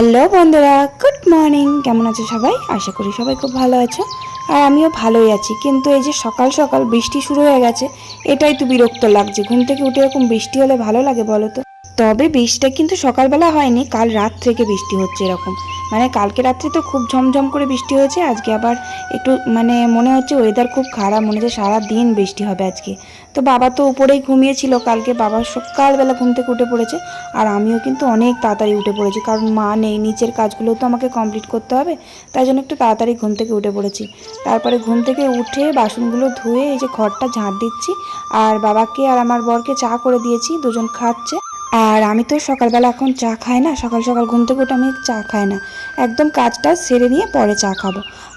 Hello বন্ধুরা, good morning. কেমন আছো সবাই? আশা করি সবাই খুব ভালো আছো। আর আমিও ভালোই আছি। কিন্তু এই যে সকাল সকাল বৃষ্টি শুরু হয়ে গেছে, এটাই তো বিরক্ত লাগছে। ঘুম থেকে উঠে এরকম বৃষ্টি হলে ভালো লাগে বলো তো? তবে বৃষ্টিটা কিন্তু সকালবেলা হয়নি, কাল রাত থেকে বৃষ্টি হচ্ছে এরকম। মানে কালকে রাত্রে তো খুব ঝমঝম করে বৃষ্টি হয়েছে, আজকে আবার একটু মানে মনে হচ্ছে ওয়েদার খুব খারাপ, মনে হচ্ছে সারা দিন বৃষ্টি হবে আজকে। তো বাবা তো উপরেই ঘুমিয়েছিল। কালকে বাবা সকালবেলা ঘুম থেকে উঠে পড়েছে। আর আমিও কিন্তু অনেক তাড়াতাড়ি উঠে পড়েছি। কারণ মা নেই, নিচের কাজগুলো তো আমাকে কমপ্লিট করতে হবে। তাই জন্য একটু তাড়াতাড়ি ঘুম থেকে উঠে পড়েছি। তারপরে ঘুম থেকে উঠে বাসনগুলো ধুয়ে এই যে ঘরটা ঝাঁট দিচ্ছি। আর বাবাকে আর আমার বরকে চা করে দিয়েছি। দুজন খাচ্ছে। আর আমি তো সকালবেলা এখন চা খাই না, সকাল সকাল ঘুম থেকে উঠে আমি চা খাই না। একদম কাজটা সেরে নিয়ে পরে চা খাব।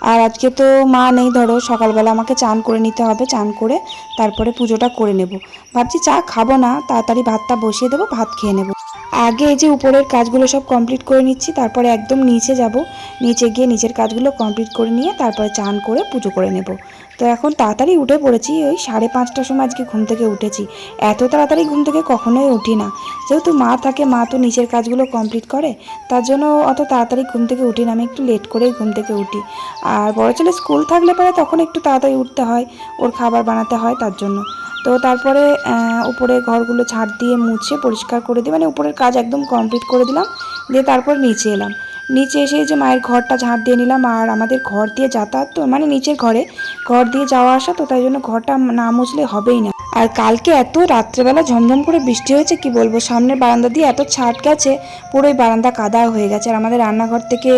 আর আজকে তো মা নেই, ধরো সকালবেলা আমাকে চান করে নিতে হবে, চান করে তারপরে পুজোটা করে নেব। ভাবছি চা খাব না, তাড়াতাড়ি ভাতটা বসিয়ে দেবো, ভাত খেয়ে নেব। আগে যে উপরের কাজগুলো সব কমপ্লিট করে নিচ্ছি, তারপরে একদম নিচে যাব। নিচে গিয়ে নিচের কাজগুলো কমপ্লিট করে নিয়ে তারপরে চান করে পুজো করে নেব। তো এখন তাড়াতাড়ি উঠে পড়েছি, ওই সাড়ে পাঁচটার সময় আজকে ঘুম থেকে উঠেছি। এত তাড়াতাড়ি ঘুম থেকে কখনোই উঠি না। যেহেতু মা থাকে, মা তো নিচের কাজগুলো কমপ্লিট করে, তার জন্য অত তাড়াতাড়ি ঘুম থেকে উঠি না, আমি একটু লেট করেই ঘুম থেকে উঠি। আর বড় ছেলে স্কুল থাকলে পরে তখন একটু তাড়াতাড়ি উঠতে হয়, ওর খাবার বানাতে হয় তার জন্য। তো তারপরে উপরে ঘরগুলো ঝাড় দিয়ে মুছে পরিষ্কার করে দিই মানে উপরের কাজ একদম কমপ্লিট করে দিলাম, দিয়ে তারপর নিচে এলাম। নিচে এসে যে মায়ের ঘরটা ঝাঁট দিয়ে নিলাম আর আমাদের ঘর দিয়ে যাতায়াত তো মানে নিচের ঘরে, ঘর দিয়ে যাওয়া আসা তো তাই জন্য ঘরটা না মুছলে হবেই না। আর কালকে এত রাত্রেবেলা ঝমঝম করে বৃষ্টি হয়েছে, কি বলব? সামনের বারান্দা দিয়ে এত ছাট গেছে, পুরো এই বারান্দা কাদা হয়ে গেছে। আর আমাদের রান্নাঘর থেকে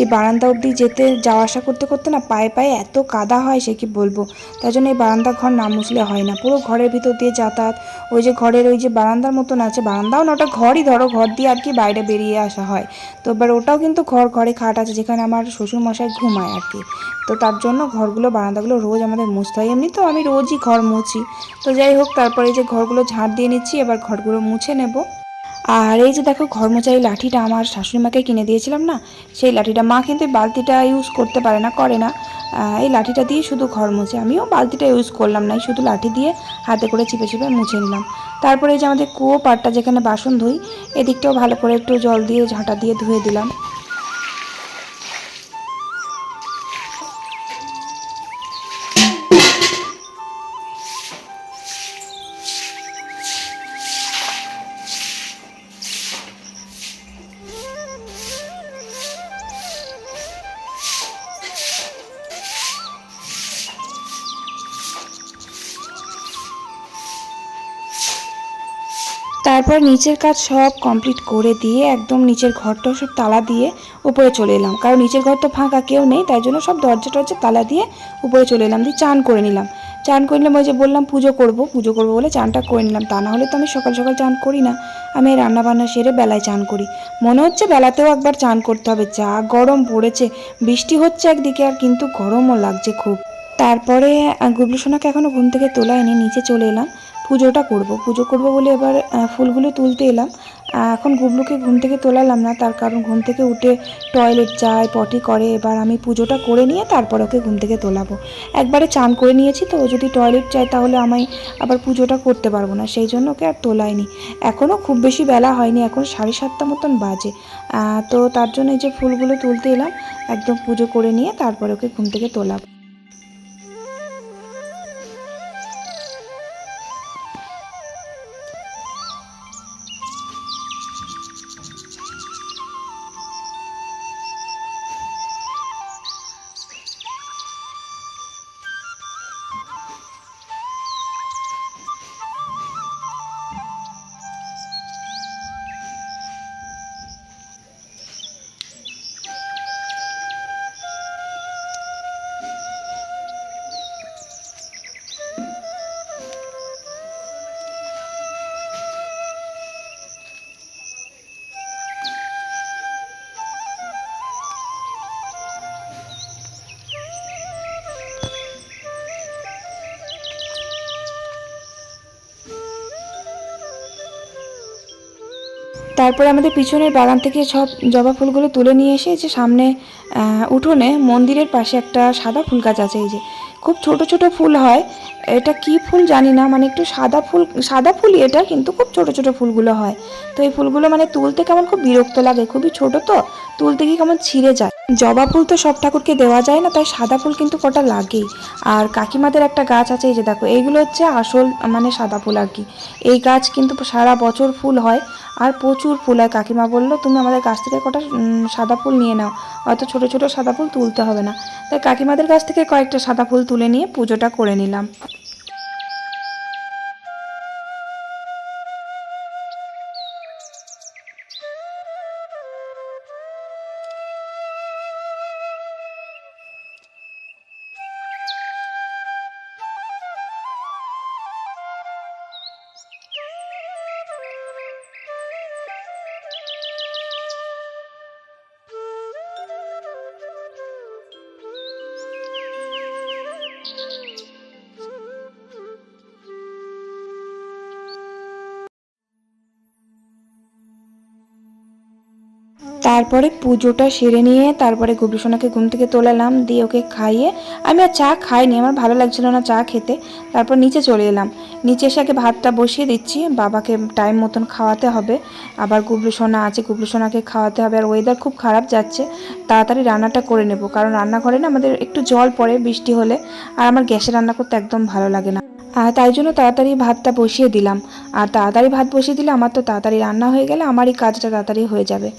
এই বারান্দা অবধি যেতে, যাওয়া আসা করতে করতে না পায়ে পায়ে এত কাদা হয়, সে কি বলব? তাই জন্য এই বারান্দা ঘর না মুছলে হয় না। পুরো ঘরের ভিতর দিয়ে যাতায়াত, ওই যে ঘরের ওই যে বারান্দার মতন আছে, বারান্দাও না, ওটা ঘরই ধরো, ঘর দিয়ে আর কি বাইরে বেরিয়ে আসা হয়। তো এবার ওটাও কিন্তু ঘর, ঘরে খাট আছে, যেখানে আমার শ্বশুরমশাই ঘুমায় আর কি। তো তার জন্য ঘরগুলো, বারান্দাগুলো রোজ আমাদের মুছতে হয়। এমনি তো আমি রোজই ঘর মুছি। তো যাই হোক, তারপরে যে ঘরগুলো ঝাড় দিয়ে নিচ্ছি, এবার ঘরগুলো মুছে নেব। আর এই যে দেখো ঘর লাঠিটা আমার শাশুড়ি মাকে কিনে দিয়েছিলাম না, সেই লাঠিটা মা কিন্তু বালতিটা ইউজ করতে পারে না, করে না। এই লাঠিটা দিয়ে শুধু ঘর মুছে, আমিও বালতিটা ইউজ করলাম না শুধু লাঠি দিয়ে হাতে করে চিপে চিপে মুছে নিলাম। তারপরে এই যে আমাদের কুয়ো পাটটা যেখানে বাসন ধুই, এদিকটাও ভালো করে একটু জল দিয়ে, ঝাঁটা দিয়ে ধুয়ে দিলাম। তারপর নিচের কাজ সব কমপ্লিট করে দিয়ে একদম নিচের ঘরটাও সব তালা দিয়ে উপরে চলে এলাম। কারণ নিচের ঘর তো ফাঁকা, কেউ নেই, তাই জন্য সব দরজা টরজা তালা দিয়ে উপরে চলে এলাম। দিয়ে চান করে নিলাম। চান করে নিলাম, ওই যে বললাম পুজো করব, পুজো করব বলে চানটা করে নিলাম। তা না হলে তো আমি সকাল সকাল চান করি না। আমি রান্না বান্না সেরে বেলায় চান করি। মনে হচ্ছে বেলাতেও একবার চান করতে হবে। যা গরম পড়েছে, বৃষ্টি হচ্ছে একদিকে আর কিন্তু গরমও লাগছে খুব। তারপরে গুবলু সোনাকে এখনও ঘুম থেকে তোলায়নি, নিচে চলে এলাম। পুজোটা করব। পুজো করব বলে এবার ফুলগুলো তুলতে এলাম। এখন গুবলুকে ঘুম থেকে তোলালাম না, তার কারণ ঘুম থেকে উঠে টয়লেট যায়, পটি করে। এবার আমি পুজোটা করে নিয়ে তারপর ওকে ঘুম থেকে তোলাবো। একবারে চান করে নিয়েছি তো যদি টয়লেট যায় তাহলে আমি আবার পুজোটা করতে পারব না, সেই জন্য ওকে আর তোলাইনি। এখনও খুব বেশি বেলা হয়নি, এখন সাড়ে সাতটা মতন বাজে। তো তার জন্য এই যে ফুলগুলো তুলতে এলাম, একদম পুজো করে নিয়ে তারপর ওকে ঘুম থেকে তোলাবো। তারপরে আমাদের পিছনের বাগান থেকে সব জবা ফুলগুলো তুলে নিয়ে এসে যে সামনে উঠোনে মন্দিরের পাশে একটা সাদা ফুল গাছ আছে, এই যে। খুব ছোট ছোট ফুল হয়। এটা কি ফুল জানি না মানে একটু সাদা ফুল, সাদা ফুলই এটা, কিন্তু খুব ছোট ছোট ফুলগুলো হয়। তো এই ফুলগুলো মানে তুলতে কেমন খুব বিরক্ত লাগে, খুবই ছোট তো, তুলতে গিয়ে কেমন ছিঁড়ে যায়। জবা ফুল তো সব ঠাকুরকে দেওয়া যায় না, তাই সাদা ফুল কিন্তু কটা লাগেই। আর কাকিমাদের একটা গাছ আছে, এই যে দেখো, এইগুলো হচ্ছে আসল মানে সাদা ফুল আর কি। এই গাছ কিন্তু সারা বছর ফুল হয়। আর প্রচুর ফুল। হয় কাকিমা বলল, তুমি আমাদের কাছ থেকে কটা সাদা ফুল নিয়ে নাও। হয়তো ছোট ছোট সাদা ফুল তুলতে হবে না। তাই কাকিমাদের কাছ থেকে কয়েকটা সাদা ফুল তুলে নিয়ে পুজোটা করে নিলাম। তারপরে পুজোটা সেরে নিয়ে তারপরে গোপীসোনাকে ঘুম থেকে তোলালাম দিয়ে ওকে খাইয়ে আমি আর চা খাইনি, আমার ভালো লাগছিল না চা খেতে। তারপর নিচে চলে এলাম। নিচে এসে আগে ভাতটা বসিয়ে দিচ্ছি, বাবাকে টাইম মতন খাওয়াতে হবে। আবার গুবলু সোনা আছে গুবলু সোনাকে খাওয়াতে হবে। আর ওয়েদার খুব খারাপ যাচ্ছে, তাড়াতাড়ি রান্নাটা করে নেব। কারণ রান্নাঘরে না আমাদের একটু জল পড়ে বৃষ্টি হলে, আর আমার গ্যাসে রান্না করতে একদম ভালো লাগে না। আর তাই জন্য তাড়াতাড়ি ভাতটা বসিয়ে দিলাম। আর তাড়াতাড়ি ভাত বসিয়ে দিলে আমার তো তাড়াতাড়ি রান্না হয়ে গেলে আমারই কাজটা তাড়াতাড়ি হয়ে যাবে।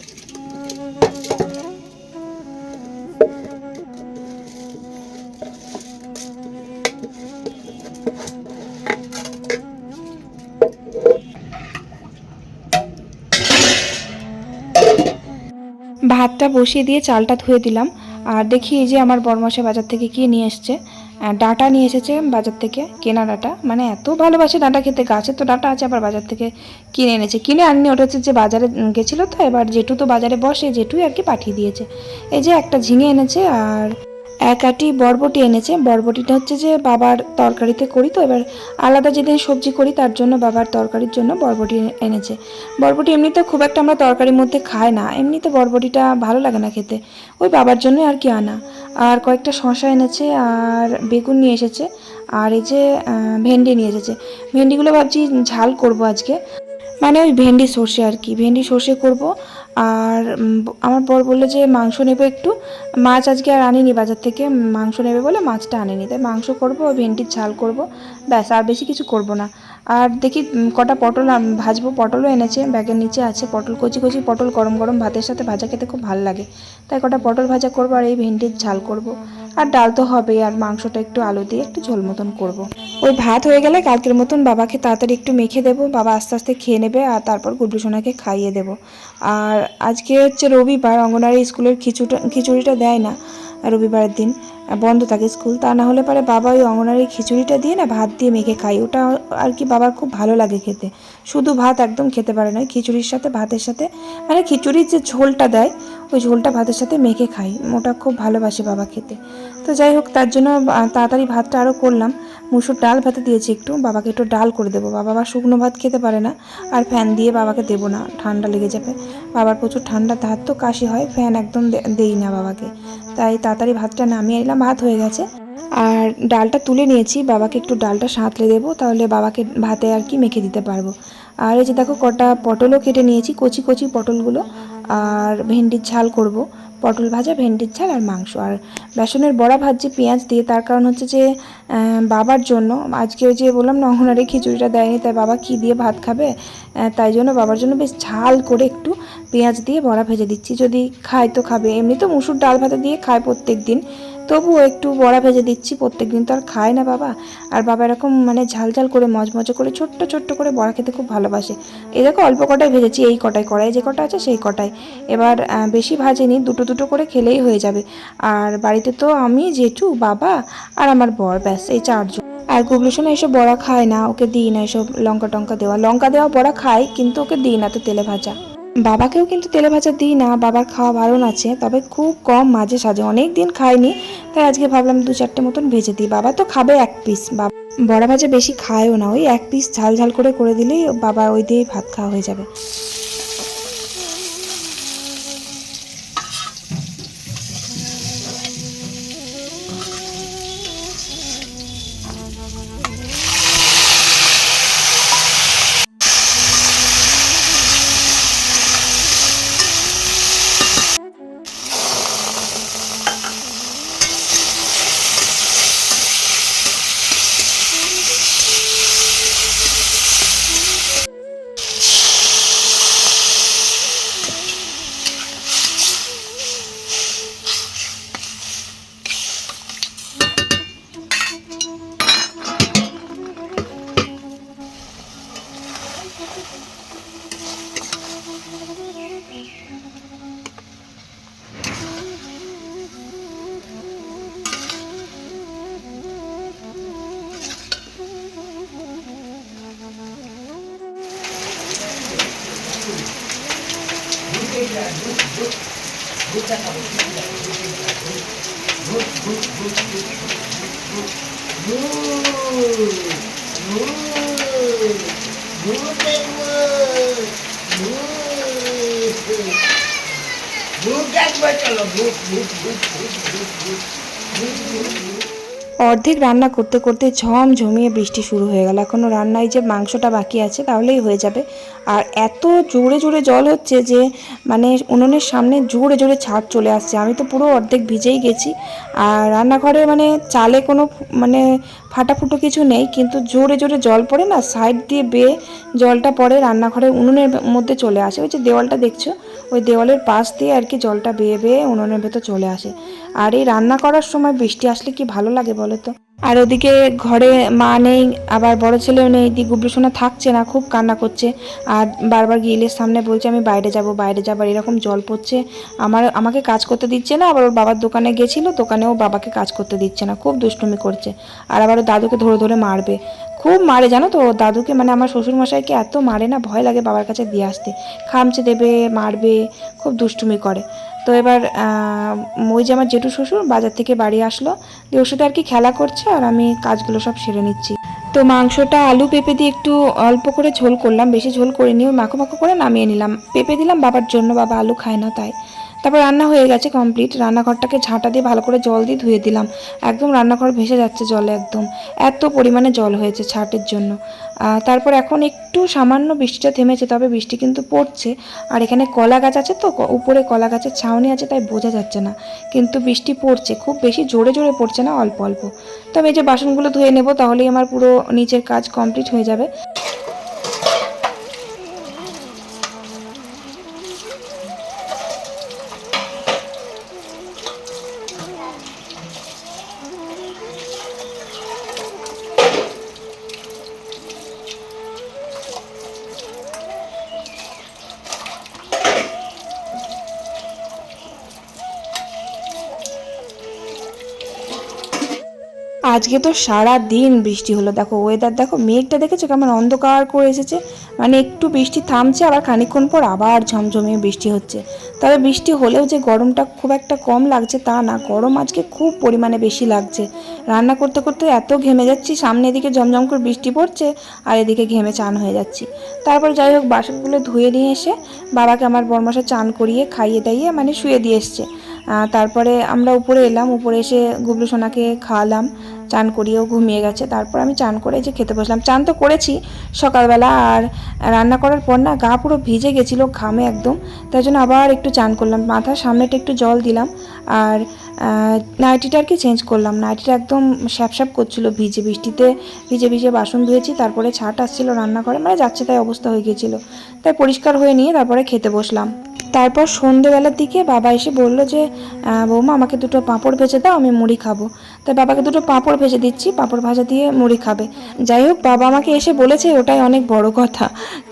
ভাতটা বসিয়ে দিয়ে চালটা ধুয়ে দিলাম। আর দেখি এই যে আমার বরমাসে বাজার থেকে কি নিয়ে এসছে। ডাটা নিয়ে এসেছে বাজার থেকে, কেনা ডাটা। মানে এত ভালোবাসে ডাটা খেতে। গাছে তো ডাটা আছে, আবার বাজার থেকে কিনে এনেছে। কিনে আনিনি, ওটা হচ্ছে যে বাজারে গেছিল তো, এবার জেঠু তো বাজারে বসে জেঠুই আর কি পাঠিয়ে দিয়েছে। এই যে একটা ঝিঙে এনেছে, আর এক আটি বরবটি এনেছে। বরবটিটা হচ্ছে যে বাবার তরকারিতে করি তো, এবার আলাদা যেদিন সবজি করি তার জন্য বাবার তরকারির জন্য বরবটি এনেছে। বরবটি এমনিতে খুব একটা আমরা তরকারির মধ্যে খাই না। এমনিতে বরবটিটা ভালো লাগে না খেতে। ওই বাবার জন্যই আর কি আনা। আর কয়েকটা শশা এনেছে আর বেগুন নিয়ে এসেছে। আর এই যে ভেন্ডি নিয়ে এসেছে। ভেন্ডিগুলো ভাবছি ঝাল করব আজকে। মানে ওই ভেন্ডি সর্ষে আর কি। ভেন্ডি সর্ষে করব। আর আমার বর বলল যে মাংস নেব একটু। মাছ আজকে আর আনিনি বাজার থেকে। মাংস নেবে বলে মাছটা আনিনি। তাই মাংস করব, ভেন্ডির ঝাল করব। ব্যাস, আর বেশি কিছু করব না। আর দেখি কটা পটল ভাজবো। পটলও এনেছে। ব্যাগের নিচে আছে পটল, কচি কচি পটল গরম গরম ভাতের সাথে ভাজা খেতে খুব ভালো লাগে। তাই কটা পটল ভাজা করব আর এই ভেন্ডির ঝাল করব। আর ডাল তো হবে আর মাংসটা একটু আলু দিয়ে একটু ঝোল মতন করব। ওই ভাত হয়ে গেলে কালকের মতন বাবাকে তাড়াতাড়ি একটু মেখে দেবো। বাবা আস্তে আস্তে খেয়ে নেবে আর তারপর গুড্ডু সোনাকে খাইয়ে দেবো। আর আজকে হচ্ছে রবিবার অঙ্গনারী স্কুলের খিচুটা খিচুড়িটা দেয় না রবিবারের দিন। বন্ধ থাকে স্কুল, তা না হলে পারে বাবা ওই অঙ্গনারী খিচুড়িটা দিয়ে না ভাত দিয়ে মেখে খাই ওটা আর কি বাবার খুব ভালো লাগে খেতে। শুধু ভাত একদম খেতে পারে না খিচুড়ির সাথে, ভাতের সাথে। মানে খিচুড়ির যে ঝোলটা দেয় ওই ঝোলটা ভাতের সাথে মেখে খাই। ওটা খুব ভালোবাসে বাবা খেতে। তো যাই হোক, তার জন্য তাড়াতাড়ি ভাতটা আরও করলাম। মুসুর ডাল ভাতে দিয়েছি একটু। বাবাকে একটু ডাল করে দেবো। বাবা আবার শুকনো ভাত খেতে পারে না। আর ফ্যান দিয়ে বাবাকে দেবো না। ঠান্ডা লেগে যাবে। বাবার প্রচুর ঠান্ডা হাত তো কাশি হয়। ফ্যান একদম দেই না বাবাকে। তাই তাড়াতাড়ি ভাতটা নামিয়ে এলাম ভাত হয়ে গেছে। আর ডালটা তুলে নিয়েছি। বাবাকে একটু ডালটা সাঁতলে দেবো। তাহলে বাবাকে ভাতে আর কি মেখে দিতে পারব। আর এই যে দেখো, কটা পটলও কেটে নিয়েছি। কচি কচি পটলগুলো। আর ভেন্ডির ঝাল করব। পটল ভাজা, ভেন্ডির ঝাল আর মাংস। আর বেসনের বড়া ভাজছি পেঁয়াজ দিয়ে। তার কারণ হচ্ছে যে বাবার জন্য, আজকে যে বললাম না, অঙ্গনারে খিচুড়িটা দেয়নি, তাই বাবা কি দিয়ে ভাত খাবে? তাই জন্য বাবার জন্য বেশ ঝাল করে একটু পেঁয়াজ দিয়ে বড়া ভেজে দিচ্ছি। যদি খায় তো খাবে। এমনি তো মুসুর ডাল ভাতে দিয়ে খায় প্রত্যেক দিন। তবুও একটু বড়া ভেজে দিচ্ছি প্রত্যেক দিন তো আর খায় না বাবা। আর বাবা এরকম মানে ঝাল ঝাল করে, মজমজে করে, ছোট্ট ছোট্ট করে বড়া খেতে খুব ভালোবাসে। এই দেখো অল্প কটাই ভেজেছি, এই কটাই, কড়াই যে কটা আছে সেই কটাই। এবার বেশি ভাজেনি, দুটো দুটো করে খেলেই হয়ে যাবে। আর বাড়িতে তো আমি, জেঠু, বাবা আর আমার বর, ব্যাস, এই চারজন। আর গুবলু সোনা এসব বড়া খায় না, ওকে দিই না এসব লঙ্কা টঙ্কা দেওয়া। লঙ্কা দেওয়া বড়া খায়, কিন্তু ওকে দিই না তো তেলে ভাজা। বাবাকেও কিন্তু তেলে ভাজা দিই না, বাবার খাওয়া বারণ আছে, তবে খুব কম মাঝে সাজে অনেক দিন খাইনি, তাই আজকে ভাবলাম দু চারটে মতন ভেজে দিই। বাবা তো খাবে এক পিস বাবা বড়া ভাজা বেশি খায়ও না, ওই এক পিস ঝাল ঝাল করে করে দিলেই বাবা ওই দিয়েই ভাত খাওয়া হয়ে যাবে। ভূত একবার চলো ভূত ভূত ভূত ভূত ভূত ভূত ভূত ভূত ভূত অর্ধেক রান্না করতে করতে ঝম ঝমিয়ে বৃষ্টি শুরু হয়ে গেল। এখনও রান্নায় যে মাংসটা বাকি আছে তাহলেই হয়ে যাবে। আর এত জোরে জোরে জল হচ্ছে যে মানে উনুনের সামনে জোরে জোরে ছাদ চলে আসছে। আমি তো পুরো অর্ধেক ভিজেই গেছি। আর রান্নাঘরে মানে চালে কোনো মানে ফাটাফুটো কিছু নেই, কিন্তু জোরে জোরে জল পড়ে না, সাইড দিয়ে বেয়ে জলটা পড়ে রান্নাঘরের উনুনের মধ্যে চলে আসে। ওই যে দেওয়ালটা দেখছ? ওই দেওয়ালের পাশ দিয়ে আর কি জলটা বেয়ে বেয়ে উনুনের ভেতর চলে আসে। আর এই রান্না করার সময় বৃষ্টি আসলে কি ভালো লাগে বলো তো? আর ওদিকে ঘরে মা নেই, আবার বড় ছেলেও নেই, দি গুবলুসোনা থাকছে না, খুব কান্না করছে। আর বারবার গিলের সামনে বলছে, আমি বাইরে যাব, বাইরে যাবার এরকম জল পড়ছে। আমার, আমাকে কাজ করতে দিচ্ছে না, আবার ওর বাবার দোকানে গেছিল, দোকানেও বাবাকে কাজ করতে দিচ্ছে না, খুব দুষ্টুমি করছে। আর আবার দাদুকে ধরে ধরে মারবে। খুব মারে, জানো তো? দাদুকে মানে আমার শ্বশুরমশাইকে এত মারে না, ভয় লাগে বাবার কাছে দিয়ে আসতে। খামচে দেবে, মারবে, খুব দুষ্টুমি করে। তো এবার ওই যে আমার জেঠু শ্বশুর বাজার থেকে বাড়ি আসলো দিয়ে ওর সাথে আর কি খেলা করছে, আর আমি কাজগুলো সব সেরে নিচ্ছি। তো মাংসটা আলু পেঁপে দিয়ে একটু অল্প করে ঝোল করলাম, বেশি ঝোল করিনি, ওই মাখো মাখো করে নামিয়ে নিলাম। পেঁপে দিলাম, বাবার জন্য, বাবা আলু খায় না তাই। তারপর রান্না হয়ে গেছে কমপ্লিট রান্নাঘরটাকে ঝাঁটা দিয়ে ভালো করে জল দিয়ে ধুয়ে দিলাম। একদম রান্নাঘর ভেসে যাচ্ছে জলে একদম। এত পরিমাণে জল হয়েছে ছাটের জন্য। তারপর এখন একটু সামান্য বৃষ্টিটা থেমেছে, তবে বৃষ্টি কিন্তু পড়ছে। আর এখানে কলা গাছ আছে তো উপরে কলা গাছের ছাউনি আছে, তাই বোঝা যাচ্ছে না। কিন্তু বৃষ্টি পড়ছে, খুব বেশি জোরে জোরে পড়ছে না, অল্প অল্প। তবে এই যে বাসনগুলো ধুয়ে নেব, তাহলেই আমার পুরো নিচের কাজ কমপ্লিট হয়ে যাবে। আজকে তো সারা দিন বৃষ্টি হলো। দেখো ওয়েদার দেখো, মেঘটা দেখেছ কেমন অন্ধকার করে এসেছে? মানে একটু বৃষ্টি থামছে, আবার খানিকক্ষণ পর আবার ঝমঝমিয়ে বৃষ্টি হচ্ছে। তবে বৃষ্টি হলেও যে গরমটা খুব একটা কম লাগছে তা না, গরম আজকে খুব পরিমাণে বেশি লাগছে। রান্না করতে করতে এত ঘেমে যাচ্ছি, সামনে এদিকে জমজম করে বৃষ্টি পড়ছে আর এদিকে ঘেমে চান হয়ে যাচ্ছি। তারপর যাই হোক, বাসনগুলো ধুয়ে নিয়ে এসে বাবাকে আমার বরমাসে চান করিয়ে খাইয়ে দাইয়ে মানে শুয়ে দিয়ে এসছে। তারপরে আমরা উপরে এলাম, উপরে এসে গুবলু সোনাকে খাওয়ালাম। চান করিয়েও ঘুমিয়ে গেছে। তারপর আমি চান করে যে খেতে বসলাম। চান তো করেছি সকালবেলা আর রান্না করার পর না গা পুরো ভিজে গেছিল ঘামে একদম। তাই জন্য আবার একটু চান করলাম। মাথার সামনেটা একটু জল দিলাম আর নাইটিটা আর কি চেঞ্জ করলাম। নাইটিটা একদম স্যাপস্যাপ স্যাপ করছিল ভিজে। বৃষ্টিতে ভিজে ভিজে বাসন ধুয়েছি। তারপরে ছাট আসছিল রান্না করে মানে যাচ্ছে তাই অবস্থা হয়ে গিয়েছিল তাই পরিষ্কার হয়ে নিয়ে তারপরে খেতে বসলাম। তারপর সন্ধেবেলার দিকে বাবা এসে বলল যে বৌমা, আমাকে দুটো পাঁপড় ভেজে দাও, আমি মুড়ি খাব। তাই বাবাকে দুটো পাঁপড় ভেজে দিচ্ছি, পাঁপড় ভাজা দিয়ে মুড়ি খাবে। যাই হোক, বাবা আমাকে এসে বলেছে, ওটাই অনেক বড় কথা।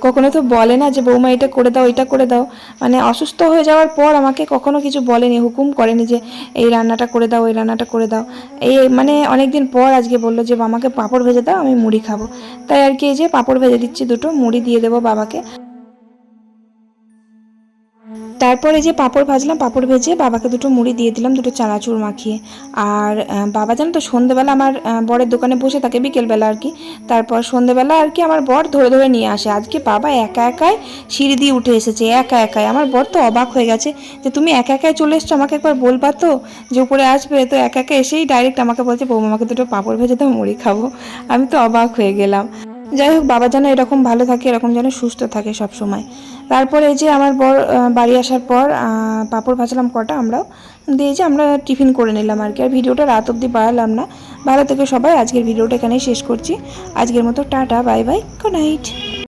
কখনো তো বলে না যে, বৌমা, এটা করে দাও এটা করে দাও। মানে অসুস্থ হয়ে যাওয়ার পর আমাকে কখনো কিছু বলেনি, হুকুম করেনি যে, এই রান্নাটা করে দাও এই রান্নাটা করে দাও। এই মানে অনেক দিন পর আজকে বলল যে আমাকে পাঁপড় ভেজে দাও, আমি মুড়ি খাব। তাই আর কি এই যে, পাঁপড় ভেজে দিচ্ছি দুটো, মুড়ি দিয়ে দেবো বাবাকে। তারপর যে পাঁপড় ভাজলাম, পাঁপড় ভেজে বাবাকে দুটো মুড়ি দিয়ে দিলাম, দুটো চানাচুর মাখিয়ে। আর বাবা জানো তো, সন্ধেবেলা আমার বরের দোকানে বসে থাকে, বিকেলবেলা আর কি। তারপর সন্ধেবেলা আর কি আমার বর ধরে ধরে নিয়ে আসে। আজকে বাবা একা একাই সিঁড়ি দিয়ে উঠে এসেছে, একা একাই। আমার বর তো অবাক হয়ে গেছে যে তুমি একা একাই চলে এসছো, আমাকে একবার বলবা তো যে উপরে আসবে। তো একা একা এসেই ডাইরেক্ট আমাকে বলছে, বৌমা, আমাকে দুটো পাঁপড় ভেজে দাও, মুড়ি খাব। আমি তো অবাক হয়ে গেলাম। যাই হোক, বাবা যেন এরকম ভালো থাকে, এরকম যেন সুস্থ থাকে সব সময় তারপর এই যে আমার বর বাড়ি আসার পর পাঁপড় ভাজলাম কটা আমরাও। দিয়ে যে আমরা টিফিন করে নিলাম আর কি। আর ভিডিওটা রাত অবধি বাড়ালাম না। ভালো থেকে সবাই। আজকের ভিডিওটা এখানেই শেষ করছি। আজকের মতো tata, bye bye, good night.